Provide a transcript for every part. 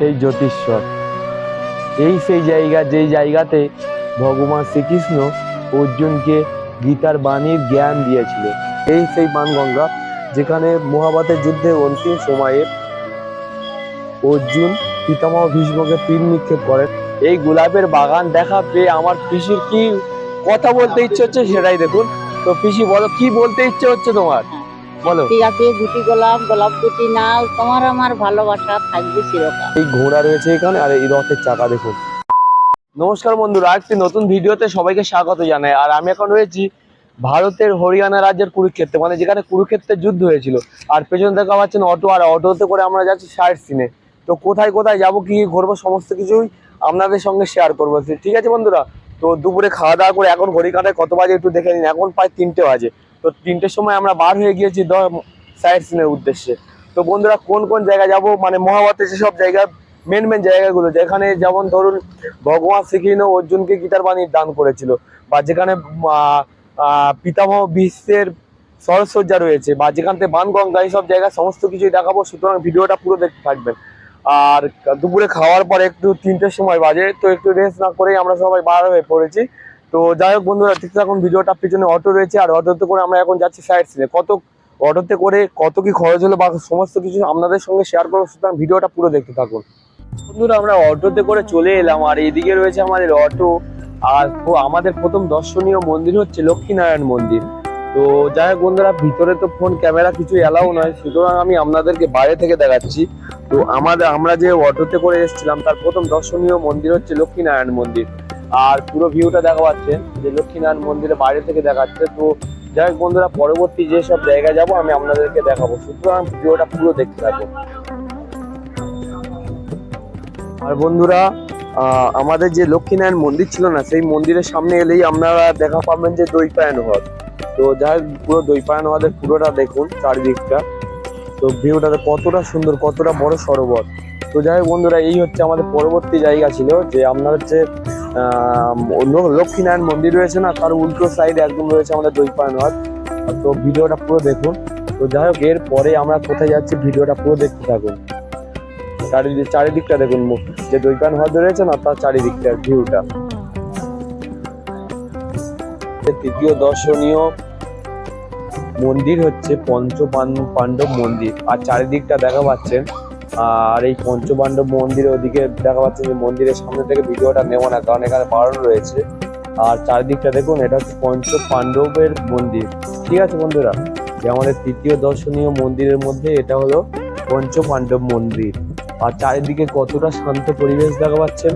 সেই জ্যোতিষ্বর। এই সেই জায়গা যেই জায়গাতে ভগবান শ্রীকৃষ্ণ অর্জুনকে গীতার বাণীর জ্ঞান দিয়েছিল। এই সেই বাণগঙ্গা যেখানে মহাভারতের যুদ্ধে অন্তিম সময়ে অর্জুন পিতামহ ভীষ্মকে তীর নিক্ষেপ করেন এই গোলাপের বাগান দেখা পেয়ে আমার পিসির কি কথা বলতে ইচ্ছে হচ্ছে সেটাই দেখুন। তো পিসি বলো, কি বলতে ইচ্ছে হচ্ছে তোমার? বলো। আছে দুটি গোলাপ গোলাপ দুটি নাও তোমার আমার ভালোবাসা থাকবে চিরকাল। এই ঘোড়া রয়েছে এখানে আর এই রথের চাকা দেখুন। নমস্কার বন্ধুরা একটি নতুন ভিডিওতে সবাইকে স্বাগত জানাই। আর আমি এখন রয়েছি ভারতের হরিয়ানা রাজ্যের কুরুক্ষেত্রে মানে যেখানে কুরুক্ষেত্রের যুদ্ধ হয়েছিল। আর পেছনে দেখা পাচ্ছেন অটো আর অটোতে করে আমরা যাচ্ছি সাইড সিনে। তো কোথায় কোথায় যাব কি কি ঘুরবো সমস্ত কিছুই আপনাদের সঙ্গে শেয়ার করব। ঠিক আছে বন্ধুরা তো দুপুরে খাওয়া দাওয়া করে এখন ঘড়ি কাঁটায় কত বাজে একটু দেখে নিন। এখন প্রায় তিনটে বাজে। তো তিনটের সময় আমরা বার হয়ে গিয়েছি সাইড সিনের উদ্দেশ্যে। তো বন্ধুরা, কোন কোন জায়গায় যাব? মানে মহাভারতের যেসব জায়গা মেন মেন জায়গাগুলো, যেখানে যেমন ধরুন ভগবান শ্রীকৃষ্ণ অর্জুনকে গীতার বাণী দান করেছিল, বা যেখানে পিতামহ বিশ্বের সরসজ্জা রয়েছে, বা যেখান থেকে বানগঙ্গা, এইসব জায়গা সমস্ত কিছুই দেখাবো। সুতরাং ভিডিওটা পুরো দেখতে থাকবেন। আর দুপুরে খাওয়ার পর একটু তিনটের সময় বাজে, তো একটু রেস্ট না করেই আমরা সবাই বার হয়ে পড়েছি। তো যাই হোক বন্ধুরা ঠিক এখন ভিডিওটা পিছনে অটো রয়েছে, আর অটোতে করে আমরা এখন যাচ্ছি সাইড সিনে কত অটোতে করে কত কি খরচ হলো বা সমস্ত কিছু আপনাদের সঙ্গে শেয়ার করব, সুতরাং ভিডিওটা পুরো দেখতে থাকুন। বন্ধুরা, আমরা অটোতে করে চলে এলাম, আর এদিকে রয়েছে আমাদের অটো, আর আমাদের প্রথম দর্শনীয় মন্দির হচ্ছে লক্ষ্মীনারায়ণ মন্দির। তো যাই হোক বন্ধুরা, ভিতরে তো ফোন ক্যামেরা কিছু এলাও নয়, সুতরাং আমি আপনাদেরকে বাইরে থেকে দেখাচ্ছি। তো আমাদের, আমরা যে অটোতে করে এসেছিলাম, তার প্রথম দর্শনীয় মন্দির হচ্ছে লক্ষ্মীনারায়ণ মন্দির। আর পুরো ভিউটা দেখা পাচ্ছে যে লক্ষ্মীনারায়ণ মন্দিরে বাইরে থেকে দেখাচ্ছে। তো যাই হোক বন্ধুরা, পরবর্তী যেসব জায়গায় যাব আমি আপনাদেরকে দেখাবো। সুতরাং ভিডিওটা পুরো দেখতে থাকব আর বন্ধুরা আমাদের যে লক্ষ্মীনারায়ণ মন্দির ছিল না, সেই মন্দিরের সামনে এলেই আপনারা দেখা পাবেন যে দইপায়ন হ্রদ। তো যাই পুরো দইপায়ন হ্রদের পুরোটা দেখুন চারিদিকটা। তো ভিউটাতে কতটা সুন্দর, কতটা বড় সরোবর। তো যাই হোক বন্ধুরা, এই হচ্ছে আমাদের পরবর্তী জায়গা ছিল, যে আপনার হচ্ছে ল- লক্ষ্মীনারায়ণ মন্দির রয়েছে না, তার উল্টো সাইডে একদম রয়েছে আমাদের দইপায়ন হ্রদ তো ভিডিওটা পুরো দেখুন। তো যাই হোক, এর পরে আমরা কোথায় যাচ্ছি ভিডিওটা পুরো দেখতে থাকুন। চারিদিক, চারিদিকটা দেখুন যে দইপান হ্রদ রয়েছে না, তার চারিদিকটার ভিউটা তৃতীয় দর্শনীয় মন্দির হচ্ছে পঞ্চ পাণ্ডব মন্দির। আর চারিদিকটা দেখা পাচ্ছেন আর এই পঞ্চপাণ্ডব মন্দিরের ওদিকে দেখা পাচ্ছে যে মন্দিরের সামনে থেকে ভিডিওটা নেব না, কারণ এখানে বারণ রয়েছে। আর চারিদিকটা দেখুন, এটা হচ্ছে পঞ্চ পাণ্ডবের মন্দির। ঠিক আছে বন্ধুরা, যে আমাদের তৃতীয় দর্শনীয় মন্দিরের মধ্যে এটা হলো পঞ্চ পাণ্ডব মন্দির। আর চারিদিকে কতটা শান্ত পরিবেশ দেখা পাচ্ছেন।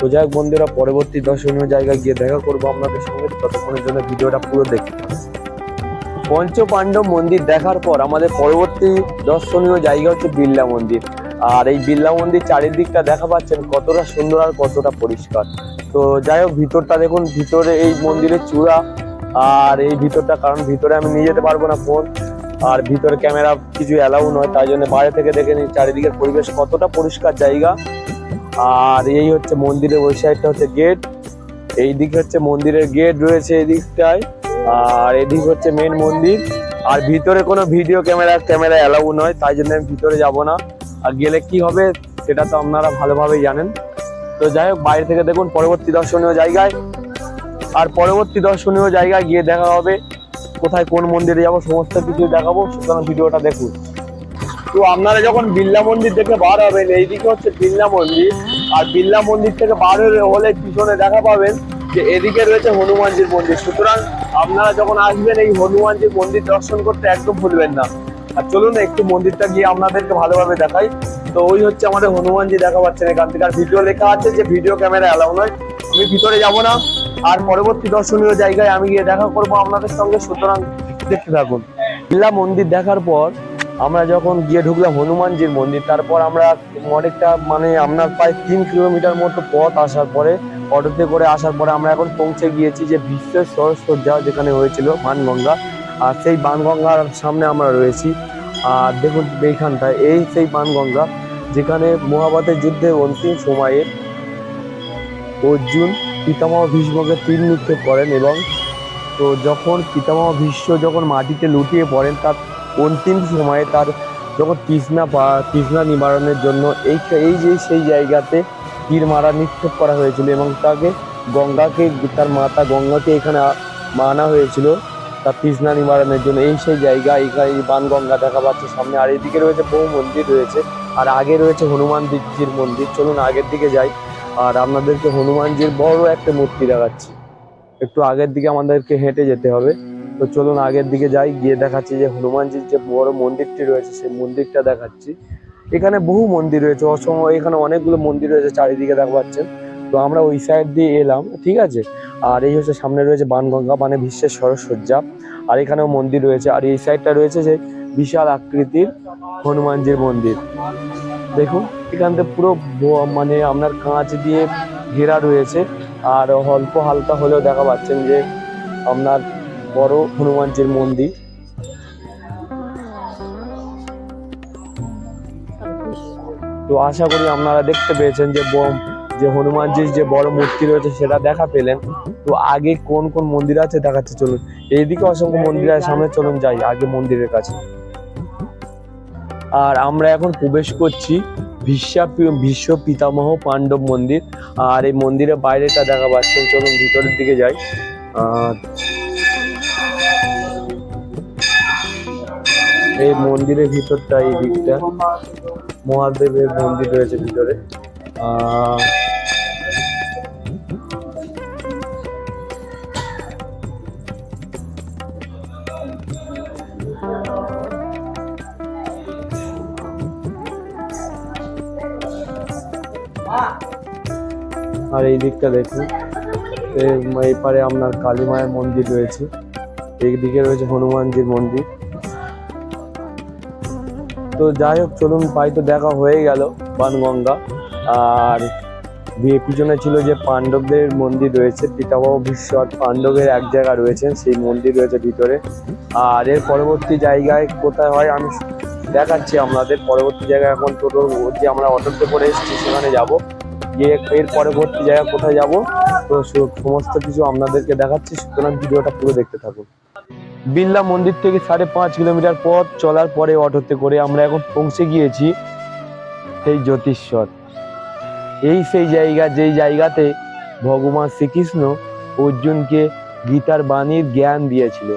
তো যাই বন্ধুরা, পরবর্তী দর্শনীয় জায়গায় গিয়ে দেখা করব আপনাদের সঙ্গে। ততক্ষণের জন্য ভিডিওটা পুরো দেখতে পঞ্চ পাণ্ডব মন্দির দেখার পর আমাদের পরবর্তী দর্শনীয় জায়গা হচ্ছে বিড়লা মন্দির। আর এই বিড়লা মন্দির চারিদিকটা দেখা পাচ্ছেন কতটা সুন্দর আর কতটা পরিষ্কার। তো যাই হোক, ভিতরটা দেখুন, ভিতরে এই মন্দিরের চূড়া। আর এই ভিতরটা, কারণ ভিতরে আমি নিয়ে যেতে পারব না ফোন আর ভিতরে ক্যামেরা কিছু অ্যালাউ নয়, তাই জন্য বাইরে থেকে দেখে নিই চারিদিকের পরিবেশ কতটা পরিষ্কার জায়গা। আর এই হচ্ছে মন্দিরের ওই সাইডটা হচ্ছে গেট এই দিকে হচ্ছে মন্দিরের গেট রয়েছে এই দিকটায়। আর এদিক হচ্ছে মেন মন্দির। আর ভিতরে কোনো ভিডিও ক্যামেরা ক্যামেরা অ্যালাউ নয়, তাই জন্য আমি ভিতরে যাব না। আর গেলে কি হবে, সেটা তো আপনারা ভালোভাবেই জানেন। তো যাই হোক, বাইরে থেকে দেখুন, পরবর্তী দর্শনীয় জায়গায়। আর পরবর্তী দর্শনীয় জায়গায় গিয়ে দেখা হবে, কোথায় কোন মন্দিরে যাব, সমস্ত কিছু দেখাবো। সুতরাং ভিডিওটা দেখুন। তো আপনারা যখন বিল্লা মন্দির থেকে বার হবেন, এইদিকে হচ্ছে বিল্লা মন্দির। আর বিল্লা মন্দির থেকে বার হলে- পিছনে দেখা পাবেন যে এদিকে রয়েছে হনুমানজির মন্দির। সুতরাং আপনারা যখন আসবেন এই হনুমানজির মন্দির দর্শন করতে একদম ভুলবেন না। আর চলুন একটু মন্দিরটা গিয়ে আপনাদেরকে ভালোভাবে দেখাই। তো ওই হচ্ছে আমাদের হনুমানজি দেখা পাচ্ছেন এখান থেকে আর ভিডিও লেখা আছে যে ভিডিও ক্যামেরা অ্যালাউ নয়। আমি ভিতরে যাব না। আর পরবর্তী দর্শনীয় জায়গায় আমি গিয়ে দেখা করব আপনাদের সঙ্গে। সুতরাং দেখতে থাকুন। বিল্লা মন্দির দেখার পর আমরা যখন গিয়ে ঢুকলাম হনুমানজির মন্দির, তারপর আমরা অনেকটা মানে আপনার প্রায় তিন কিলোমিটার মতো পথ আসার পরে, অটোতে করে আসার পরে আমরা এখন পৌঁছে গিয়েছি যে বিশ্বের সরস্বজ্জা যেখানে হয়েছিল বানগঙ্গা আর সেই বানগঙ্গার সামনে আমরা রয়েছি। আর দেখুন এইখানটায়, এই সেই বানগঙ্গা যেখানে মহাভারতের যুদ্ধে অন্তিম সময়ে অর্জুন পিতামহ ভীষ্মকে তীর নিক্ষেপ করেন এবং তো যখন পিতামহ ভীষ্ম যখন মাটিতে লুটিয়ে পড়েন, তার অন্তিম সময়ে তার যখন তৃষ্ণা পা, তৃষ্ণা নিবারণের জন্য এই এই যে, সেই জায়গাতে তীর মারা নিক্ষেপ করা হয়েছিল এবং তাকে গঙ্গাকে, তার মাতা গঙ্গাকে এখানে আনা হয়েছিল তার তৃষ্ণা নিবারণের জন্য। এই সেই জায়গা, এখানে এই বানগঙ্গা দেখা পাচ্ছে। সামনে আর এদিকে রয়েছে বহু মন্দির রয়েছে। আর আগে রয়েছে হনুমান দিজির মন্দির। চলুন আগের দিকে যাই। আর আপনাদেরকে হনুমানজির বড় একটা মূর্তি দেখাচ্ছি। একটু আগের দিকে আমাদেরকে হেঁটে যেতে হবে। তো চলুন আগের দিকে যাই, গিয়ে দেখাচ্ছি যে হনুমানজির যে বড় মন্দিরটি রয়েছে, সেই মন্দিরটা দেখাচ্ছি। এখানে বহু মন্দির রয়েছে অসম এখানে অনেকগুলো মন্দির রয়েছে চারিদিকে দেখা পাচ্ছেন। তো আমরা ওই সাইড দিয়ে এলাম, ঠিক আছে? আর এই হচ্ছে সামনে রয়েছে বানগঙ্গা মানে বিশ্বের সরসজ্জা আর এখানেও মন্দির রয়েছে, আর এই সাইডটা রয়েছে যে বিশাল আকৃতির হনুমানজির মন্দির। দেখুন, এখান থেকে পুরো মানে আপনার কাঁচ দিয়ে ঘেরা রয়েছে। আর অল্প হালকা হলেও দেখা পাচ্ছেন যে আপনার বড় হনুমানজির মন্দির। তো আশা করি আপনারা দেখতে পেয়েছেন যে ব- যে হনুমানজির যে বড় মূর্তি রয়েছে সেটা দেখা পেলেন। তো আগে কোন কোন মন্দির আছে দেখাচ্ছে চলুন। এইদিকে অসংখ্য মন্দির আছে, সামনে চলুন যাই, আগে মন্দিরের কাছে। আর আমরা এখন প্রবেশ করছি বিশ্ব পিতামহ পাণ্ডব মন্দির। আর এই মন্দিরের বাইরেটা দেখা পাচ্ছেন চলুন ভিতরের দিকে যাই। আর এই মন্দিরের ভিতরটা, এই দিকটা। মহাদেবের মন্দির রয়েছে ভিতরে। আর এই দিকটা দেখুন। এই পারে আপনার কালী মায়ের মন্দির রয়েছে। এই দিকে রয়েছে হনুমানজির মন্দির। তো যাই হোক, চলুন পাই তো দেখা হয়ে গেল বানগঙ্গা। আর দিয়ে পিছনে ছিল যে পাণ্ডবদের মন্দির রয়েছে, পিতামহ ভীষ্মর পাণ্ডবের এক জায়গা রয়েছে, সেই মন্দির রয়েছে ভিতরে। আর এর পরবর্তী জায়গায় কোথায় হয় আমি দেখাচ্ছি আপনাদের। পরবর্তী জায়গায় এখন টোটো যে আমরা অটোতে করে এসেছি, সেখানে যাব। গিয়ে এর পরবর্তী জায়গা কোথায় যাব? তো সমস্ত কিছু আপনাদেরকে দেখাচ্ছি, সুতরাং ভিডিওটা পুরো দেখতে থাকুন। বিড়লা মন্দির থেকে সাড়ে পাঁচ কিলোমিটার পথ চলার পরে অটোতে করে আমরা এখন পৌঁছে গিয়েছি সেই জ্যোতিষ্বর এই সেই জায়গা, যেই জায়গাতে ভগবান শ্রীকৃষ্ণ অর্জুনকে গীতার বাণীর জ্ঞান দিয়েছিল।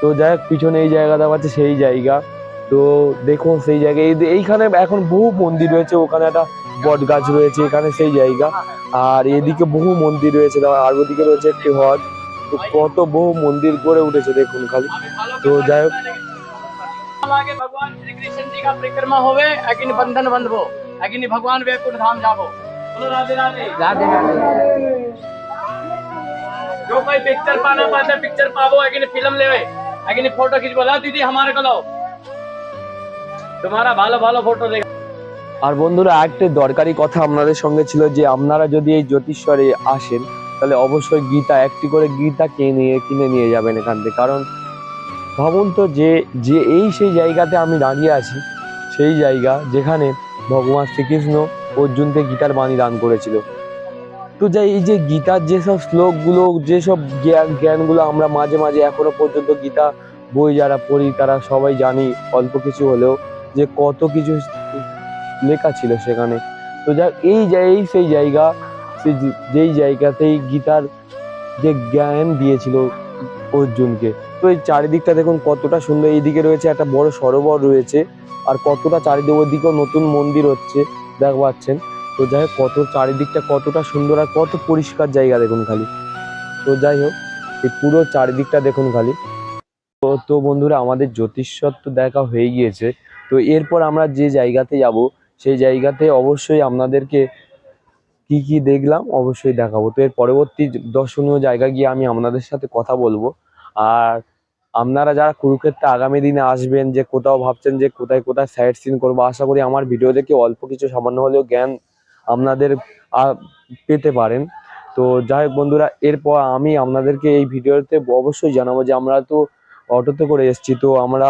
তো যাই হোক, পিছনে এই জায়গাটা পাচ্ছে সেই জায়গা। তো দেখুন সেই জায়গায় এই- এইখানে এখন বহু মন্দির রয়েছে, ওখানে একটা বট গাছ রয়েছে, এখানে সেই জায়গা। আর এদিকে বহু মন্দির রয়েছে, আর ওদিকে রয়েছে একটি হ্রদ তো কত বহু মন্দির গড়ে উঠেছে দেখুন খালি তো যাই হোক आगे भगवान श्री कृष्ण जी का परिक्रमा होवे अग्नि बंधन बंधबो अग्नि भगवान वैकुंठ धाम जाबो बोलो राधे राधे राधे जो कोई पिक्चर पाना पाते पिक्चर पावो अग्नि फिल्म लेवे अग्नि फोटो खींच बोला दीदी हमारे को लो तुम्हारा भालो भालो फोटो लेगा আর বন্ধুরা আরেকটি দরকারি কথা আপনাদের সঙ্গে ছিল যে আপনারা যদি এই জ্যোতিষ্বরে আসেন তাহলে অবশ্যই গীতা, একটি করে গীতা কিনে নিয়ে কিনে নিয়ে যাবেন এখান থেকে। কারণ ভাবুন তো যে যে এই সেই জায়গাতে আমি দাঁড়িয়ে আছি, সেই জায়গা যেখানে ভগবান শ্রীকৃষ্ণ অর্জুনকে গীতার বাণী দান করেছিল। তো যাই, এই যে গীতার যেসব শ্লোকগুলো, যেসব জ্ঞান, জ্ঞানগুলো আমরা মাঝে মাঝে এখনও পর্যন্ত গীতা বই যারা পড়ি, তারা সবাই জানি, অল্প কিছু হলেও যে কত কিছু লেখা ছিল সেখানে। তো যাক এই যে, এই সেই জায়গা সেই যেই জায়গাতেই গীতার যে জ্ঞান দিয়েছিল অর্জুনকে। তো এই চারিদিকটা দেখুন কতটা সুন্দর। এইদিকে রয়েছে একটা বড় সরোবর রয়েছে আর কতটা চারিদিকে ওইদিকেও নতুন মন্দির হচ্ছে দেখতে পাচ্ছেন। তো যাই হোক, কত চারিদিকটা কতটা সুন্দর আর কত পরিষ্কার জায়গা দেখুন খালি। তো যাই হোক, এই পুরো চারিদিকটা দেখুন খালি। তো তো বন্ধুরা, আমাদের জ্যোতিষ্বর তো দেখা হয়ে গিয়েছে। তো এরপর আমরা যে জায়গাতে যাব, সেই জায়গাতে অবশ্যই আপনাদেরকে কি কি দেখলাম অবশ্যই দেখাবো। তো এর পরবর্তী দর্শনীয় জায়গা গিয়ে আমি আপনাদের সাথে কথা বলব। আর আপনারা যারা কুরুক্ষেত্রে আগামী দিনে আসবেন যে কোথাও ভাবছেন যে কোথায় কোথায় সাইট সিন করব, আশা করি আমার ভিডিও দেখে অল্প কিছু সামান্য হলেও জ্ঞান আপনাদের পেতে পারেন। তো যাই হোক বন্ধুরা, এরপর আমি আপনাদেরকে এই ভিডিওতে অবশ্যই জানাব যে আমরা তো অটোতে করে এসেছি, তো আমরা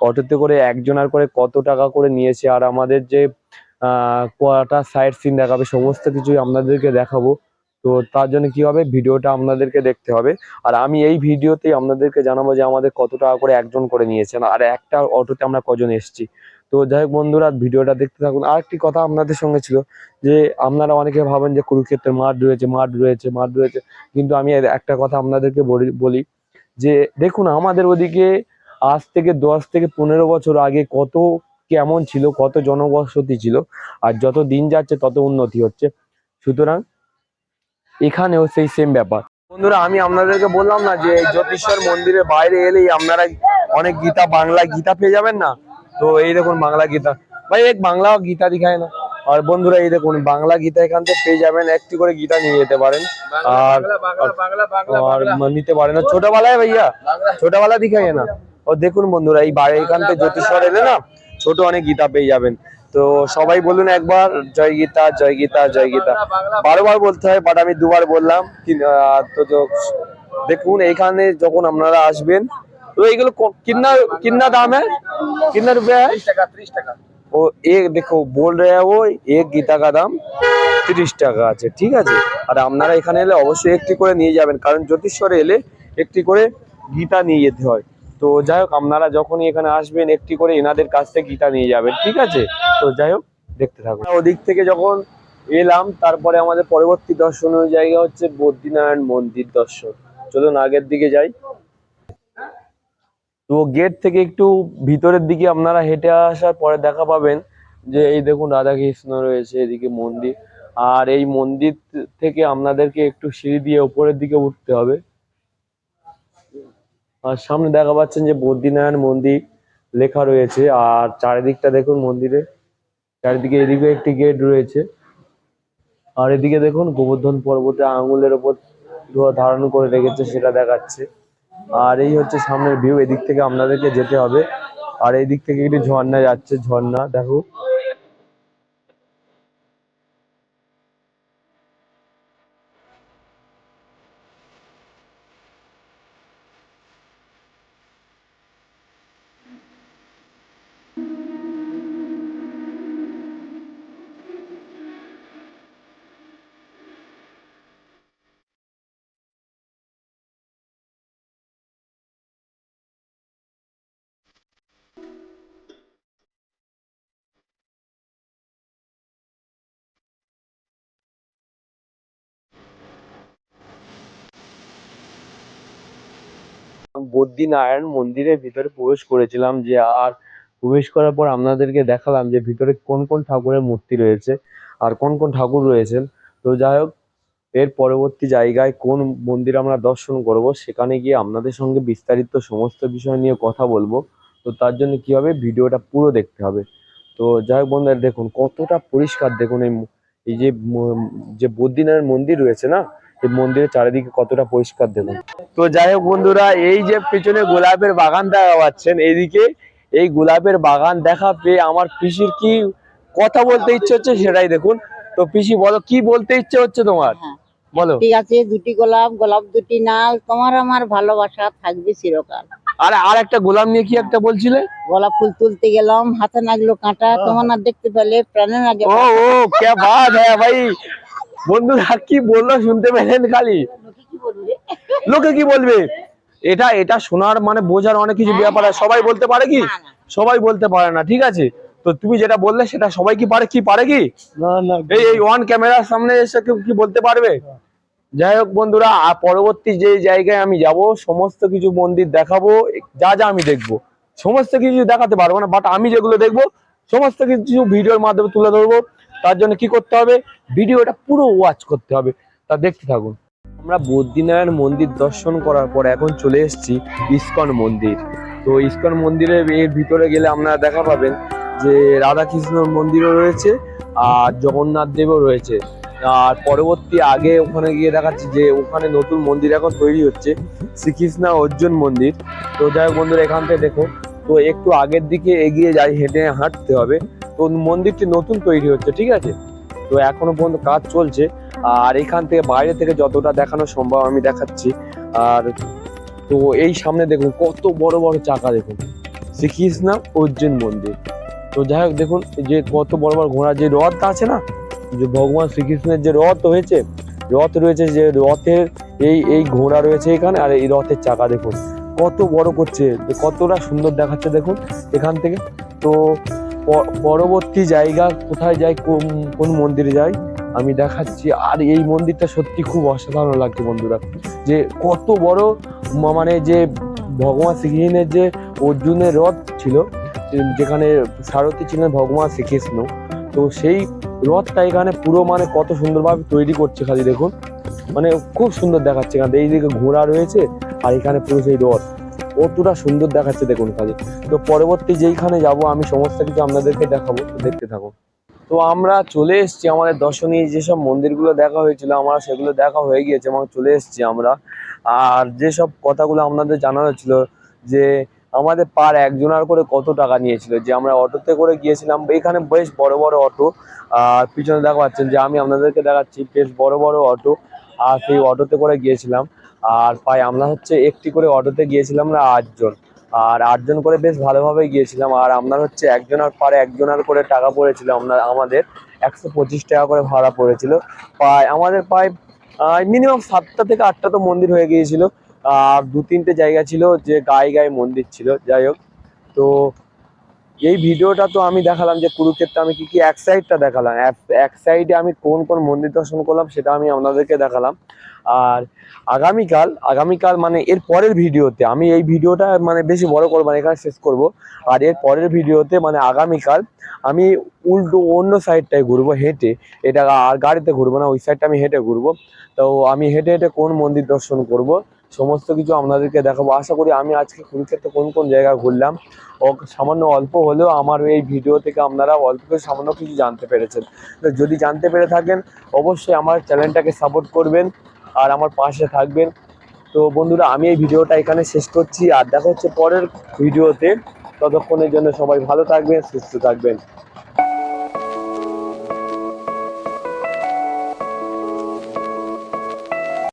অটোতে করে একজনের করে কত টাকা করে নিয়েছে, আর আমাদের যে কটা সাইট সিন দেখাবে, সমস্ত কিছুই আপনাদেরকে দেখাবো। তো তার জন্য কি হবে? ভিডিওটা আপনাদেরকে দেখতে হবে। আর আমি এই ভিডিওতেই আপনাদেরকে জানাব যে আমাদের কত টাকা করে একজন করে নিয়েছেন, আর একটা অটোতে আমরা কজন এসেছি। তো যাই হোক বন্ধুরা, ভিডিওটা দেখতে থাকুন। আর একটি কথা আপনাদের সঙ্গে ছিল যে, আপনারা অনেকে ভাবেন যে কুরুক্ষেত্রের মাঠ রয়েছে মাঠ রয়েছে মাঠ রয়েছে। কিন্তু আমি একটা কথা আপনাদেরকে বলি যে, দেখুন আমাদের ওদিকে আজ থেকে দশ থেকে পনেরো বছর আগে কত কেমন ছিল, কত জনবসতি ছিল, আর যত দিন যাচ্ছে তত উন্নতি হচ্ছে। সুতরাং এখানেও সেই সেম ব্যাপার। বন্ধুরা, আমি আপনাদেরকে বললাম না যে জ্যোতিশ্বর মন্দিরের বাইরে এলেই আপনারা অনেক গীতা, বাংলা গীতা পেয়ে যাবেন না? তো এই দেখুন বাংলা গীতা। ভাই, এক বাংলা গীতা দিখায় না। আর বন্ধুরা, এই দেখুন বাংলা গীতা এখান থেকে পেয়ে যাবেন, একটি করে গীতা নিয়ে যেতে পারেন। আর আর নিতে পারেন। ছোটবেলায় ভাইয়া, ছোটবেলা দিখাই না। ও দেখুন বন্ধুরা, এই বাইরে এখান থেকে জ্যোতিশ্বর এলে না ছোট অনেক গীতা পেয়ে যাবেন। তো সবাই বলুন একবার জয় গীতা জয় গীতা জয় গীতা। বারবার বলতে হয় বাট আমি দুবার বললাম তো দেখুন এখানে যখন আপনারা আসবেন তো এইগুলো কিন্না কিন্না দাম হ্যাঁ? কিন্না রুপে হ্যাঁ? ও এ দেখো বল রে ও এক গীতা কা দাম তিরিশ টাকা আছে ঠিক আছে? আর আপনারা এখানে এলে অবশ্যই একটি করে নিয়ে যাবেন কারণ জ্যোতিষ্বরে এলে একটি করে গীতা নিয়ে যেতে হয়। তো যাই হোক, আপনারা যখনই এখানে আসবেন, একটি করে এনাদের কাছ থেকে গীতা নিয়ে যাবেন, ঠিক আছে? তো যাই হোক, দেখতে থাকুন। ওদিক থেকে যখন এলাম, তারপরে আমাদের পরবর্তী দর্শনীয় জায়গা হচ্ছে বদ্রীনারায়ণ মন্দির দর্শন। চলুন আগের দিকে যাই। তো গেট থেকে একটু ভিতরের দিকে আপনারা হেঁটে আসার পরে দেখা পাবেন যে, এই দেখুন রাধা কৃষ্ণ রয়েছে, এদিকে মন্দির। আর এই মন্দির থেকে আপনাদেরকে একটু সিঁড়ি দিয়ে উপরের দিকে উঠতে হবে। আর সামনে দেখা পাচ্ছেন যে বদ্রীনারায়ণ মন্দির লেখা রয়েছে। আর চারিদিকটা দেখুন মন্দিরে। চারিদিকে এদিকে একটি গেট রয়েছে। আর এদিকে দেখুন গোবর্ধন পর্বতে আঙুলের ওপর ধোয়া ধারণ করে রেখেছে, সেটা দেখাচ্ছে। আর এই হচ্ছে সামনের ভিউ এদিক থেকে আপনাদেরকে যেতে হবে। আর এই দিক থেকে একটি ঝর্ণা যাচ্ছে, ঝর্ণা, দেখো। বদ্রীনারায়ণ মন্দিরের ভিতরে প্রবেশ করেছিলাম যে আর প্রবেশ করার পর আপনাদেরকে দেখালাম যে ভিতরে কোন কোন ঠাকুরের মূর্তি রয়েছে আর কোন কোন ঠাকুর রয়েছেন। তো যাই হোক, এর পরবর্তী জায়গায় কোন মন্দির আমরা দর্শন করব সেখানে গিয়ে আপনাদের সঙ্গে বিস্তারিত সমস্ত বিষয় নিয়ে কথা বলব। তো তার জন্য কি হবে? ভিডিওটা পুরো দেখতে হবে। তো যাই হোক বন্ধুরা, দেখুন কতটা পরিষ্কার। দেখুন এই যে যে বদ্রীনারায়ণ মন্দির রয়েছে না এই মন্দিরের চারিদিকে কতটা পরিষ্কার দেখুন। তো যাই হোক বন্ধুরা এই যে পিছনে গোলাপের বাগান দেখা পাচ্ছেন এইদিকে এই গোলাপের বাগান দেখা পেয়ে আমার পিসির কি কথা বলতে ইচ্ছে হচ্ছে সেটাই দেখুন। তো পিসি বলো কি বলতে ইচ্ছে হচ্ছে তোমার? হ্যাঁ। বলো। ঠিক আছে দুটি গোলাপ গোলাপ দুটি নাল তোমার আমার ভালোবাসা থাকবে চিরকাল। আর আর একটা গোলাপ নিয়ে কি একটা বলছিলে? গোলাপ ফুল তুলতে গেলাম হাতে লাগল কাঁটা তোমার না দেখতে পেলে প্রাণে লাগে ও ও কে বাত হ্যাঁ ভাই। বন্ধুরা কি বলল শুনতে পেলেন খালি? লোকে কি বলবে? এটা এটা শোনার মানে বোঝার অনেক কিছু ব্যাপার আছে। সবাই বলতে পারে কি। সবাই বলতে পারে না ঠিক আছে? তো তুমি যেটা বললে সেটা সবাই কি পারে কি পারে কি? না না। এই এই ওয়ান ক্যামেরার সামনে এসে কেউ কি বলতে পারবে? যাই হোক বন্ধুরা পরবর্তী যে জায়গায় আমি যাব সমস্ত কিছু মন্দির দেখাবো যা যা আমি দেখব। সমস্ত কিছু দেখাতে পারব না বাট আমি যেগুলো দেখব সমস্ত কিছু ভিডিওর মাধ্যমে তুলে ধরবো। তার জন্য কি করতে হবে? ভিডিওটা পুরো ওয়াচ করতে হবে। তা দেখতে থাকুন। আমরা বদ্রীনারায়ণ মন্দির দর্শন করার পর এখন চলে এসেছি ইস্কন মন্দির। তো ইস্কন মন্দিরের এর ভিতরে গেলে আপনারা দেখা পাবেন যে রাধাকৃষ্ণ মন্দিরও রয়েছে আর জগন্নাথ দেবও রয়েছে। আর পরবর্তী আগে ওখানে গিয়ে দেখাচ্ছি যে ওখানে নতুন মন্দির এখন তৈরি হচ্ছে, শ্রীকৃষ্ণ অর্জুন মন্দির। তো যাই বন্ধুরা, এখান থেকে দেখো। তো একটু আগের দিকে এগিয়ে যাই, হেঁটে হাঁটতে হবে। তো মন্দিরটি নতুন তৈরি হচ্ছে, ঠিক আছে? তো এখনও পর্যন্ত কাজ চলছে। আর এখান থেকে বাইরে থেকে যতটা দেখানো সম্ভব আমি দেখাচ্ছি। আর তো এই সামনে দেখুন, কত বড় বড় চাকা দেখুন। শ্রীকৃষ্ণ অর্জুন মন্দির। তো যাই হোক, দেখুন যে কত বড় বড় ঘোড়া, যে রথটা আছে না, যে ভগবান শ্রীকৃষ্ণের যে রথ হয়েছে, রথ রয়েছে যে রথের এই এই ঘোড়া রয়েছে এখানে, আর এই রথের চাকা দেখুন। কত বড় করছে, কতটা সুন্দর দেখাচ্ছে দেখুন এখান থেকে। তো পরবর্তী জায়গা কোথায় যাই কোন কোন মন্দিরে যাই আমি দেখাচ্ছি। আর এই মন্দিরটা সত্যি খুব অসাধারণ লাগছে বন্ধুরা। যে কত বড় মানে যে ভগবান শ্রীকৃষ্ণের যে অর্জুনের রথ ছিল, যেখানে সারথি ছিলেন ভগবান শ্রীকৃষ্ণ। তো সেই রথটা এখানে পুরো মানে কত সুন্দরভাবে তৈরি করছে খালি দেখুন। মানে খুব সুন্দর দেখাচ্ছে। এখানে এইদিকে ঘোড়া রয়েছে, আর এখানে পুরো সেই রথ। কতটা সুন্দর দেখাচ্ছে দেখুন খালি তো পরবর্তী যেইখানে যাব, আমি সমস্ত কিছু আপনাদেরকে দেখাবো দেখতে থাকুন। তো আমরা চলে এসেছি আমাদের দর্শনীয় যেসব মন্দিরগুলো দেখা হয়েছিল, আমরা সেগুলো দেখা হয়ে গিয়েছে এবং চলে এসেছি আমরা। আর যেসব কথাগুলো আপনাদের জানানো ছিল যে আমাদের পার একজনার করে কত টাকা নিয়েছিল, যে আমরা অটোতে করে গিয়েছিলাম, এখানে বেশ বড় বড় অটো, আর পিছনে দেখা পাচ্ছেন যে আমি আপনাদেরকে দেখাচ্ছি, বেশ বড় বড় অটো, আর সেই অটোতে করে গিয়েছিলাম। আর প্রায় আমরা হচ্ছে একটি করে অটোতে গিয়েছিলাম না আটজন। আর আটজন করে বেশ ভালোভাবে গিয়েছিলাম। আর আপনার হচ্ছে একজনের পারে একজনের করে টাকা পড়েছিল। আপনার আমাদের একশো পঁচিশ টাকা করে ভাড়া পড়েছিল। প্রায় আমাদের প্রায় মিনিমাম সাতটা থেকে আটটা তো মন্দির হয়ে গিয়েছিল। আর দু তিনটে জায়গা ছিল যে গায়ে গায়ে মন্দির ছিল। যাই হোক, তো এই ভিডিওটা তো আমি দেখালাম যে কুরুক্ষেত্রে আমি কি কি এক সাইডটা দেখালাম। এক- সাইডে আমি কোন কোন মন্দির দর্শন করলাম সেটা আমি আপনাদেরকে দেখালাম। আর আগামীকাল আগামীকাল মানে এর পরের ভিডিওতে, আমি এই ভিডিওটা মানে বেশি বড় করব না, এখানে শেষ করব। আর এর পরের ভিডিওতে মানে আগামীকাল আমি উল্টো অন্য সাইডটায় ঘুরবো হেঁটে। এটা আর গাড়িতে ঘুরবো না, ওই সাইডটা আমি হেঁটে ঘুরবো। তো আমি হেঁটে হেঁটে কোন মন্দির দর্শন করব? সমস্ত কিছু আপনাদেরকে দেখাবো। আশা করি আমি আজকে কুরুক্ষেত্রে কোন কোন জায়গা ঘুরলাম, ও সামান্য অল্প হলেও আমার এই ভিডিও থেকে আপনারা অল্প সামান্য কিছু জানতে পেরেছেন। তো যদি জানতে পেরে থাকেন, অবশ্যই আমার চ্যানেলটাকে সাপোর্ট করবেন আর আমার পাশে থাকবেন। তো বন্ধুরা, আমি এই ভিডিওটা এখানে শেষ করছি আর দেখা হচ্ছে পরের ভিডিওতে। ততক্ষণের জন্য সবাই ভালো থাকবেন, সুস্থ থাকবেন।